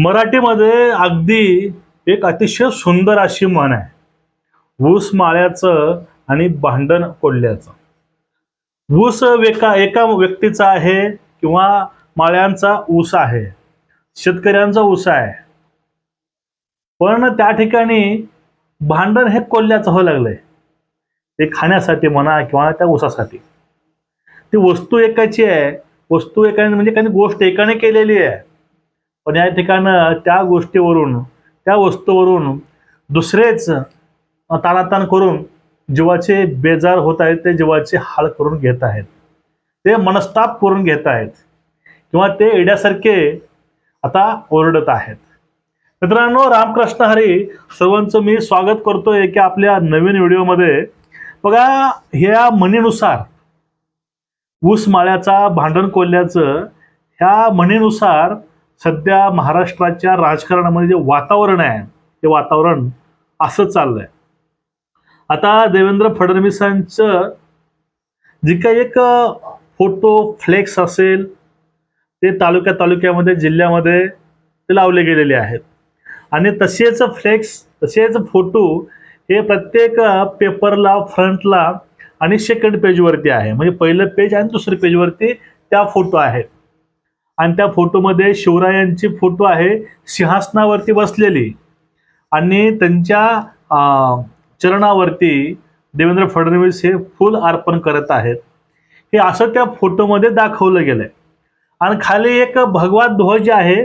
मराठीमध्ये अगदी एक अतिशय सुंदर अशी म्हण आहे. ऊस माळ्याचं आणि भांडण कोल्ह्याचं. ऊस एका एका व्यक्तीचा आहे किंवा माळ्यांचा ऊस आहे. शेतकऱ्यांचा ऊस आहे. पण त्या ठिकाणी भांडण हे कोल्ह्याचं हो लागलंय. ते खाण्यासाठी म्हणा किंवा त्या ऊसासाठी. ती वस्तू एकाची आहे. वस्तू एकाने म्हणजे काही गोष्ट एकाने केलेली आहे. पण या ठिकाणं त्या गोष्टीवरून त्या वस्तूवरून दुसरेच ताणाताण करून जीवाचे बेजार होत आहेत ते जीवाचे हाल करून घेत आहेत. ते मनस्ताप करून घेत आहेत. किंवा ते एड्यासारखे आता ओरडत आहेत. मित्रांनो रामकृष्ण हरी सर्वांचं मी स्वागत करतोय की आपल्या नवीन व्हिडिओमध्ये. बघा ह्या म्हणीनुसार ऊस माळ्याचा भांडण कोल्ह्याचं ह्या म्हणीनुसार सध्या महाराष्ट्राच्या राजकारणामध्ये जे वातावरण आहे ते वातावरण असं चाललंय. आता देवेंद्र फडणवीसांचं जे काही एक फोटो फ्लेक्स असेल ते तालुक्या तालुक्यामध्ये जिल्ह्यामध्ये ते लावले गेलेले आहेत. आणि तसेच फ्लेक्स तसेच फोटो हे प्रत्येक पेपरला फ्रंटला आणि सेकंड पेजवरती आहे. म्हणजे पहिलं पेज आणि दुसरं पेजवरती त्या फोटो आहेत. आणि त्या फोटोमध्ये शिवरायांची फोटो आहे सिंहासनावरती बसलेली. आणि त्यांच्या चरणावरती देवेंद्र फडणवीस हे फुल अर्पण करत आहेत. हे असं त्या फोटोमध्ये दाखवलं गेलं आहे आणि खाली एक भगवा ध्वज आहे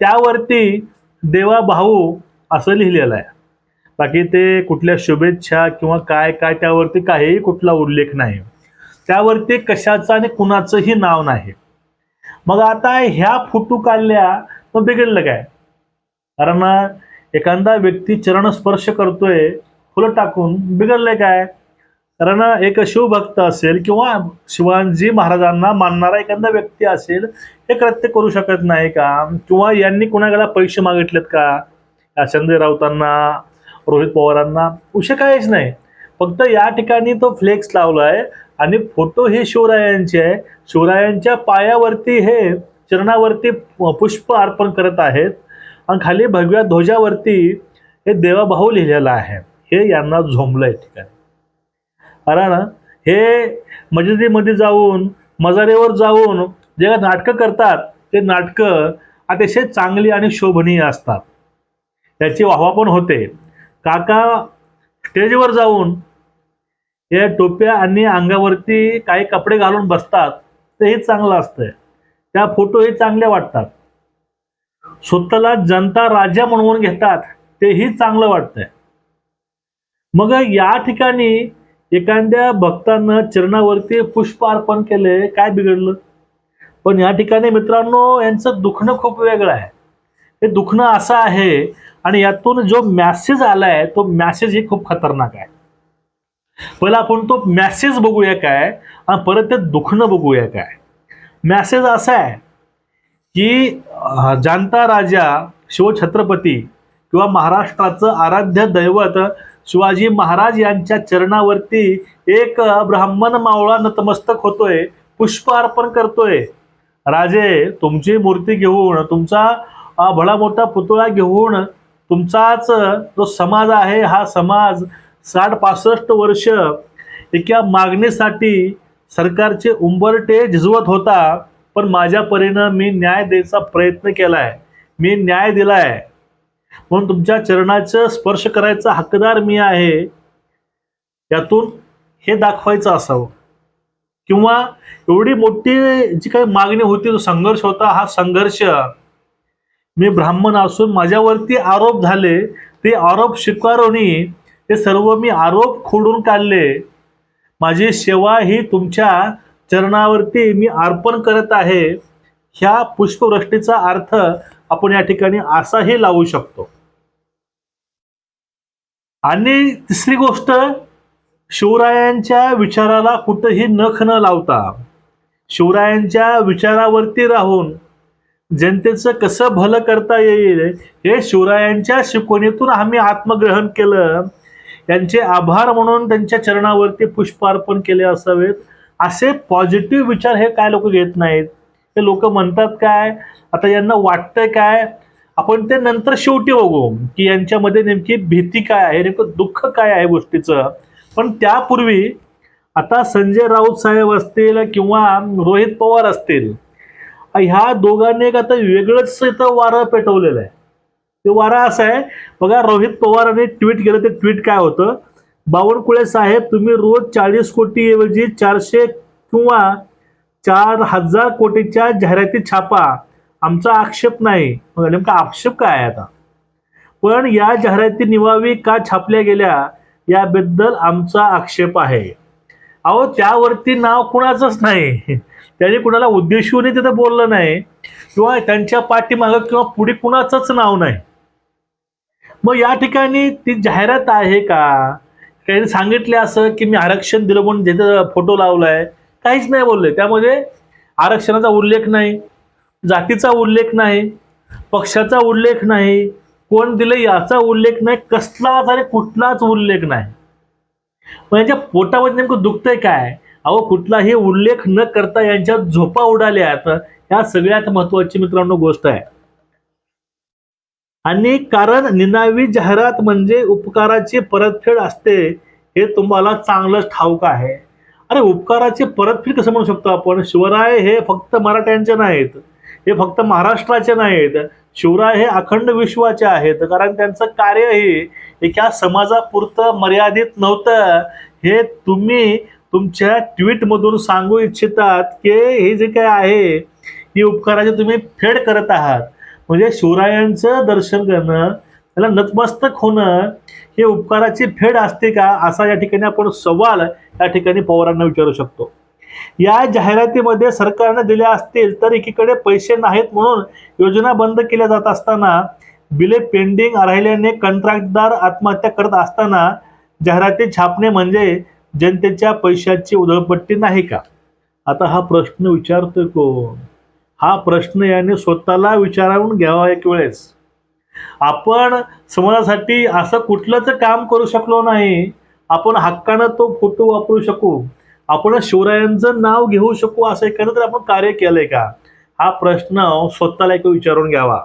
त्यावरती देवा भाऊ असं लिहिलेलं आहे. बाकी ते कुठल्या शुभेच्छा किंवा काय काय त्यावरती काहीही कुठला उल्लेख नाही. त्यावरती कशाचं आणि कुणाचंही नाव नाही. मग आता ह्या फोटो काढल्या तर बिघडलं काय? कारण एखादा व्यक्ती चरण स्पर्श करतोय फुलं टाकून बिघडलंय काय? कारण एक शिवभक्त असेल किंवा शिवाजी महाराजांना मानणारा एखादा व्यक्ती असेल हे कृत्य करू शकत नाही का? किंवा यांनी कुणाकडे पैसे मागितलेत का? या संजय राऊतांना रोहित पवारांना विषय काहीच नाही. फक्त या ठिकाणी तो फ्लेक्स लावलाय आणि फोटो हे शिवरायांचे आहे. शिवरायांच्या पायावरती हे चरणावरती पुष्प अर्पण करत आहेत. आणि खाली भगव्या ध्वजावरती हे देवाभाऊ लिहिलेलं आहे. हे यांना झोंबलंय ठिकाणी. कारण हे मस्जिदीमध्ये जाऊन मजारेवर जाऊन जे नाटकं करतात ते नाटकं अतिशय चांगली आणि शोभनीय असतात. त्याची वाहवा पण होते. काका स्टेजवर जाऊन हे टोप्या आणि अंगावरती काही कपडे घालून बसतात तेही चांगलं असतंय. त्या फोटो हे चांगले वाटतात. स्वतःला जनता राजा म्हणून घेतात तेही चांगलं वाटतंय. मग या ठिकाणी एखाद्या भक्तानं चरणावरती पुष्प अर्पण केले काय बिघडलं? पण या ठिकाणी मित्रांनो यांचं दुखणं खूप वेगळं आहे. हे दुखणं असं आहे आणि यातून जो मॅसेज आलाय तो मॅसेज ही खूप खतरनाक आहे. पहिला आपण तो मॅसेज बघूया काय आणि परत ते दुखणं बघूया काय. मॅसेज असा आहे की जाणता राजा शिवछत्रपती किंवा महाराष्ट्राचं आराध्य दैवत शिवाजी महाराज यांच्या चरणावरती एक ब्राह्मण मावळा नतमस्तक होतोय पुष्प अर्पण करतोय. राजे तुमची मूर्ती घेऊन तुमचा भला मोठा पुतळा घेऊन तुमचाच जो समाज आहे हा समाज साठ पासष्ट वर्ष एका मागणीसाठी सरकारचे उंबरटे झिजवत होता पण माझ्या परीनं मी न्याय द्यायचा प्रयत्न केलाय. मी न्याय दिलाय. म्हणून तुमच्या चरणाचं स्पर्श करायचा हक्कदार मी आहे. यातून हे दाखवायचं असावं. किंवा एवढी मोठी जी काही मागणी होती जो संघर्ष होता हा संघर्ष मी ब्राह्मण असून माझ्यावरती आरोप झाले. ते आरोप स्वीकारून हे सर्व मी आरोप खोडून काढले. माझी सेवा ही तुमच्या चरणावरती मी अर्पण करत आहे. ह्या पुष्पवृष्टीचा अर्थ आपण या ठिकाणी असाही लावू शकतो. आणि तिसरी गोष्ट शिवरायांच्या विचाराला कुठंही नख न लावता शिवरायांच्या विचारावरती राहून जनतेचं कसं भलं करता येईल हे शिवरायांच्या शिकवणीतून आम्ही आत्मग्रहण केलं. त्यांचे आभार म्हणून त्यांच्या चरणावरती पुष्पार्पण केले असावेत. असे पॉझिटिव्ह विचार हे काय लोक घेत नाहीत? हे लोक म्हणतात काय? आता यांना वाटतंय काय? आपण ते नंतर शेवटी बघू की यांच्यामध्ये नेमकी भीती काय आहे नेमकं दुःख काय आहे गोष्टीचं. पण त्यापूर्वी आता संजय राऊत साहेब असतील किंवा रोहित पवार असतील ह्या दोघांनी एक आता वेगळंच इथं वारं पेटवलेलं आहे. ते वारा असं आहे. बघा रोहित पवारांनी ट्विट केलं. ते ट्विट काय होतं? बावनकुळे साहेब तुम्ही रोज चाळीस कोटी ऐवजी चारशे किंवा चार हजार कोटीच्या जाहिराती छापा. आमचा आक्षेप नाही. मग नेमका आक्षेप काय आहे आता? पण या जाहिराती निवावी का छापल्या गेल्या याबद्दल आमचा आक्षेप आहे. अहो त्यावरती नाव कुणाचंच नाही. त्याने कुणाला उद्देशून तिथं बोललं नाही. किंवा त्यांच्या पाठीमागं किंवा पुढे कुणाचंच नाव नाही. मग या ठिकाणी ती जाहिरात आहे का? काही सांगितले असं की मी आरक्षण दिलं म्हणून ज्याचा फोटो लावलाय काहीच नाही बोलले. त्यामध्ये आरक्षणाचा उल्लेख नाही जातीचा उल्लेख नाही पक्षाचा उल्लेख नाही कोण दिलं याचा उल्लेख नाही कसलाच आणि कुठलाच उल्लेख नाही. मग यांच्या पोटामध्ये नेमकं दुखतंय काय? अहो कुठलाही उल्लेख न करता यांच्या झोपा उडाल्यात. ह्या सगळ्यात महत्वाची मित्रांनो गोष्ट आहे. आणि कारण निनावी जाहिरात म्हणजे उपकाराची परतफेड असते हे तुम्हाला चांगलंच ठाऊक आहे. अरे उपकाराची परतफेड कसं म्हणू शकतो आपण? शिवराय हे फक्त मराठ्यांचे नाहीत. हे फक्त महाराष्ट्राचे नाहीत. शिवराय हे अखंड विश्वाचे आहेत. कारण त्यांचं कार्यही एका समाजापुरतं मर्यादित नव्हतं. हे तुम्ही तुमच्या ट्विटमधून सांगू इच्छितात की हे जे काय आहे ही उपकाराची तुम्ही फेड करत आहात. म्हणजे शिवरायांचं दर्शन करणं त्याला नतमस्तक होणं हे उपकाराची फेड असते का? असा या ठिकाणी आपण सवाल या ठिकाणी पवारांना विचारू शकतो. या जाहिरातीमध्ये सरकारने दिल्या असतील तर एकीकडे पैसे नाहीत म्हणून योजना बंद केल्या जात असताना बिले पेंडिंग राहिल्याने कंत्राटदार आत्महत्या करत असताना जाहिराती छापणे म्हणजे जनतेच्या पैशाची उधळपट्टी नाही का? आता हा प्रश्न विचारतोय कोण? हा प्रश्न याने स्वतःला विचारावून घ्यावा एक वेळेस. आपण समाजासाठी असं कुठलंच काम करू शकलो नाही. आपण हक्कानं तो फोटो वापरू शकू. आपण शिवरायांचं नाव घेऊ शकू असं एखादं तर आपण कार्य केलंय का? हा प्रश्न स्वतःला एक विचारून घ्यावा.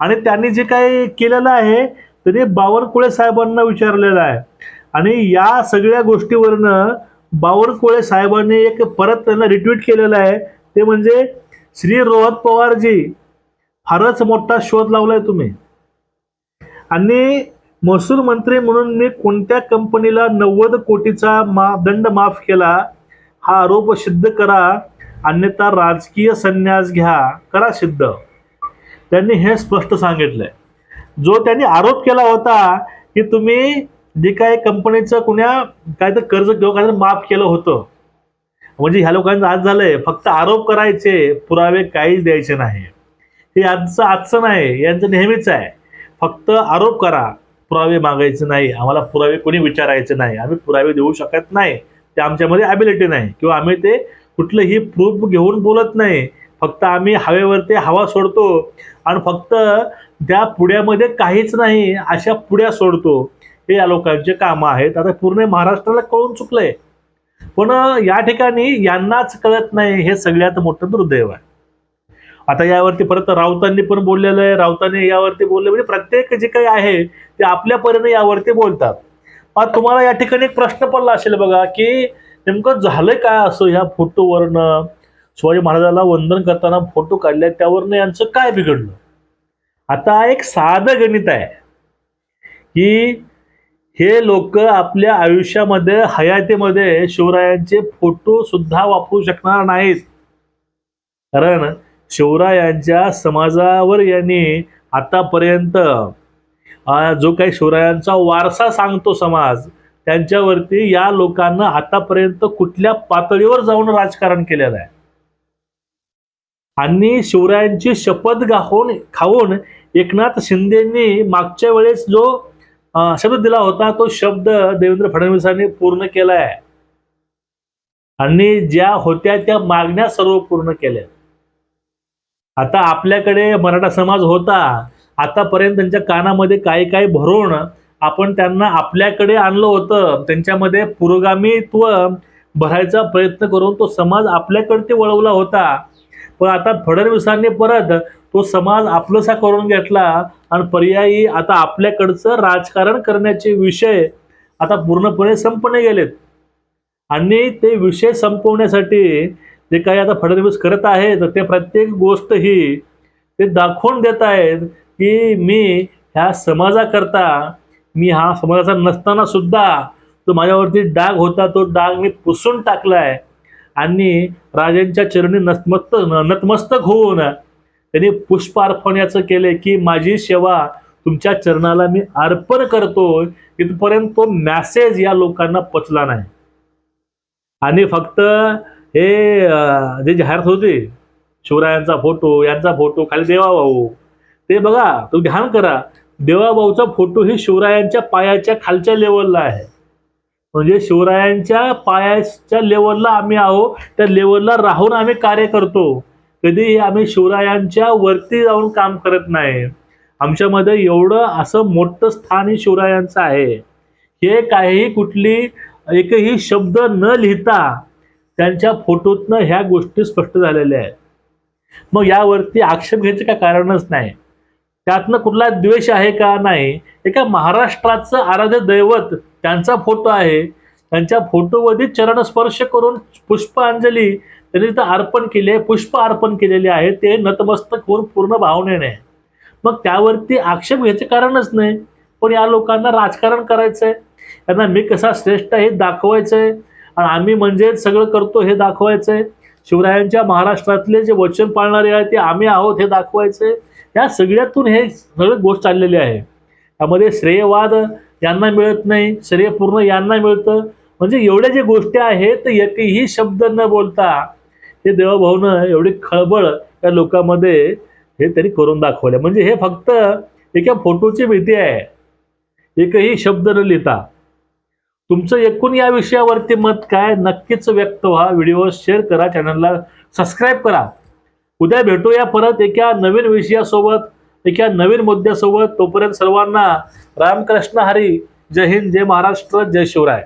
आणि त्यांनी जे काही केलेलं आहे तरी बावनकुळे साहेबांना विचारलेलं आहे. आणि या सगळ्या गोष्टीवरनं बावनकुळे साहेबांनी एक परत त्यांना रिट्वीट केलेलं आहे. ते म्हणजे श्री रोहत पवारजी फारच मोठा शोध लावलाय तुम्ही. आणि महसूल मंत्री म्हणून मी कोणत्या कंपनीला नव्वद कोटीचा मा दंड माफ केला हा आरोप सिद्ध करा. अन्यथा राजकीय संन्यास घ्या. करा सिद्ध. त्यांनी हे स्पष्ट सांगितलंय. जो त्यांनी आरोप केला होता की तुम्ही जे काय कंपनीचं कुण्या काय तर कर्ज किंवा काय तर माफ केलं होतं म्हणजे ह्या लोकांचं आज झालंय फक्त आरोप करायचे पुरावे काहीच द्यायचे नाही. हे आजचं आजचं नाही यांचं नेहमीच आहे. फक्त आरोप करा पुरावे मागायचे नाही आम्हाला पुरावे कोणी विचारायचे नाही आम्ही पुरावे देऊ शकत नाही. ते आमच्यामध्ये ॲबिलिटी नाही किंवा आम्ही ते कुठलंही प्रूफ घेऊन बोलत नाही. फक्त आम्ही हवेवरती हवा सोडतो आणि फक्त त्या पुड्यामध्ये काहीच नाही अशा पुड्या सोडतो. हे या लोकांचे कामं आहेत. आता पूर्ण महाराष्ट्राला कळून चुकलंय. पण या ठिकाणी यांनाच कळत नाही हे सगळ्यात मोठं दुर्दैव आहे. आता यावरती परत राऊतांनी पण बोललेलं आहे राऊतांनी यावरती बोलले म्हणजे प्रत्येक जे काही आहे ते आपल्या परीने यावरती बोलतात. मग तुम्हाला या ठिकाणी एक प्रश्न पडला असेल बघा की नेमकं झालं काय असं ह्या फोटोवरनं? शिवाजी महाराजाला वंदन करताना फोटो काढले त्यावरनं यांचं काय बिघडलं? आता एक साधं गणित आहे की हे लोक आपल्या आयुष्यामध्ये हयातीमध्ये शिवरायांचे फोटो सुद्धा वापरू शकणार नाहीत. कारण शिवरायांच्या समाजावर यांनी आतापर्यंत जो काही शिवरायांचा वारसा सांगतो समाज त्यांच्यावरती या लोकांना आतापर्यंत कुठल्या पातळीवर जाऊन राजकारण केलेलं आहे. आणि शिवरायांची शपथ गाहून खाऊन एकनाथ शिंदेंनी मागच्या वेळेस जो शब्द दिला होता तो शब्द देवेंद्र फडणवीसांनी पूर्ण केला आहे आणि ज्या होत्या त्या मागण्या सर्व पूर्ण केल्या. आता आपल्याकडे मराठा समाज होता आतापर्यंत त्यांच्या कानामध्ये काही काही भरून आपण त्यांना आपल्याकडे आणलं होतं. त्यांच्यामध्ये पुरोगामीत्व भरायचा प्रयत्न करून तो समाज आपल्याकडे ते वळवला होता. पण आता फडणवीसांनी परत तो समाज आपलंसा करून घेतला. आणि पर्यायी आता आपल्याकडचं राजकारण करण्याचे विषय आता पूर्णपणे संपणे गेलेत. आणि ते विषय संपवण्यासाठी जे काही आता फडणवीस करत आहेत ते प्रत्येक गोष्ट ही ते दाखवून देत आहेत की मी ह्या समाजाकरता मी हा समाजाचा नसताना सुद्धा तो माझ्यावरती डाग होता तो डाग मी पुसून टाकलाय. आणि राजांच्या चरणी नतमस्तक नतमस्तक होऊन त्यांनी पुष्प अर्पण्याचं केलंय केले की माझी सेवा तुमच्या चरणाला मी अर्पण करतोय इथपर्यंत तो मॅसेज या लोकांना पचला नाही. आणि फक्त हे जे जाहिरात होते शिवरायांचा फोटो यांचा फोटो खाली देवाभाऊ ते बघा तो ध्यान करा देवाभाऊचा फोटो ही शिवरायांच्या पायाच्या खालच्या लेवलला आहे. म्हणजे शिवरायांच्या पायाच्या लेवलला आम्ही आहो त्या लेवलला राहून आम्ही कार्य करतो. कधीही आम्ही शिवरायांच्या वरती जाऊन काम करत नाही. आमच्यामध्ये एवढं असं मोठं स्थान हे शिवरायांचं आहे. हे काहीही कुठली एकही शब्द न लिहिता त्यांच्या फोटोतनं ह्या गोष्टी स्पष्ट झालेल्या आहेत. मग यावरती आक्षेप घ्यायचं काय कारणच नाही. त्यातनं कुठला द्वेष आहे का नाही? एका महाराष्ट्राचं आराध्य दैवत त्यांचा फोटो आहे. त्यांच्या फोटोवरती चरणस्पर्श करून पुष्पांजली त्यांनी तिथं अर्पण केले पुष्प अर्पण केलेले आहे ते नतमस्तक होऊन पूर्ण भावनेने मग त्यावरती आक्षेप घ्यायचं कारणच नाही. पण या लोकांना राजकारण करायचंय. त्यांना मी कसा श्रेष्ठ हे दाखवायचंय. आणि आम्ही म्हणजे सगळं करतो हे दाखवायचंय. शिवरायांच्या महाराष्ट्रातले जे वचन पाळणारे आहेत ते आम्ही आहोत हे दाखवायचंय. या सगळ्यातून हे सगळं गोष्ट चाललेली आहे. त्यामध्ये श्रेयवाद यांना मिळत नाही. श्रेय पूर्ण यांना मिळतं. म्हणजे एवढ्या ज्या गोष्टी आहेत तर एकही शब्द न बोलता हे देवाभाऊनं एवढी खळबळ या लोकांमध्ये हे त्यांनी करून दाखवलं म्हणजे हे फक्त एका फोटोची भीती आहे. एकही शब्द न लिहिता. तुमचं एकूण या विषयावरती मत काय? नक्कीच व्यक्त व्हा. व्हिडिओ शेअर करा. चॅनलला सबस्क्राईब करा. उद्या भेटूया परत एका नवीन विषयासोबत एका नवीन मुद्द्यासोबत. तोपर्यंत सर्वांना रामकृष्ण हरी. जय हिंद. जय महाराष्ट्र. जय शिवराय.